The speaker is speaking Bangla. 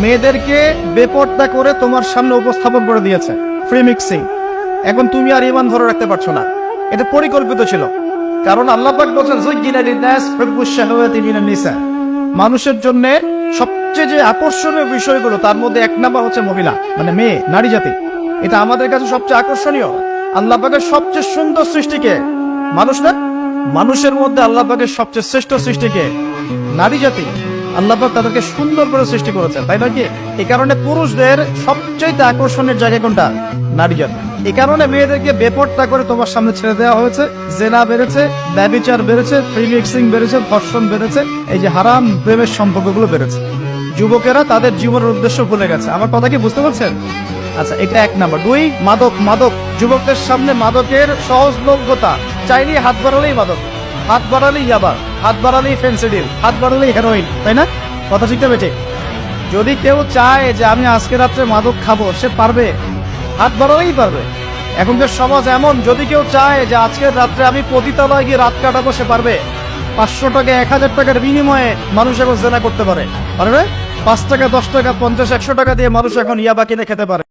মেয়েদেরকে বেপর্দা করে তোমার সামনে উপস্থাপন করে দিয়েছে। ফ্রি মিক্সিং এখন তুমি আর ইমান ধরে রাখতে পারছ না। এটা পরিকল্পিত ছিল। কারণ আল্লাহ বলছেন "যুজ্জিনা লিন-নাস হুব্বুশ শাহাওয়াতি মিনান নিসা। মানুষের জন্য সবচেয়ে যে আকর্ষণীয় বিষয়গুলো, তার মধ্যে এক নাম্বার হচ্ছে মহিলা মানে মেয়ে, নারী জাতি। এটা আমাদের কাছে সবচেয়ে আকর্ষণীয়। আল্লাহ পাকের সবচেয়ে সুন্দর সৃষ্টিকে মানুষ না, মানুষের মধ্যে আল্লাহ পাকের সবচেয়ে শ্রেষ্ঠ সৃষ্টিকে নারী জাতি। আল্লাহ পাক তাদেরকে সুন্দর করে সৃষ্টি করেছেন। তাই নয় কি? এই কারণে পুরুষদের সবচেয়ে আকর্ষণের জায়গা কোনটা? নারী জাতি এই কারণে মেয়েদেরকে বেপরটা করে তোমার সামনে ছেড়ে দেওয়া হয়েছে। জেনা বেড়েছে, ব্যবিচার বেড়েছে ফ্রি মিক্সিং বেড়েছে, ধর্ষণ বেড়েছে, এই যে হারাম প্রেমের সম্পর্কগুলো বেড়েছে। যুবকেরা তাদের জীবনের উদ্দেশ্য ভুলে গেছে। আমার কথা কি বুঝতে পারছেন? আচ্ছা এটা এক নাম্বার। দুই, মাদক মাদক। যুবকদের সামনে মাদকের সহজলভ্যতা। চাইলেই হাত বাড়ালেই মাদক। হাত বাড়ালেই ইয়াবা হাত বাড়ালেই ফেন্সিডিল হাত বাড়ালেই হেরোইন তাই না? কথা ঠিক বেটে যদি কেউ চায় যে আমি আজকে রাত্রে মাদক খাব, সে পারবে? হাত বাড়ালেই পারবে। এখনকার সমাজ এমন, যদি কেউ চায় যে আজকের রাত্রে আমি পতিতালয় গিয়ে রাত কাটাবো, সে পারবে। পাঁচশো টাকা, এক হাজার টাকার বিনিময়ে মানুষ এখন জেনা করতে পারে। পারবে? পাঁচ টাকা, দশ টাকা, পঞ্চাশ, একশো টাকা দিয়ে মানুষ এখন ইয়াবা কিনে খেতে পারে।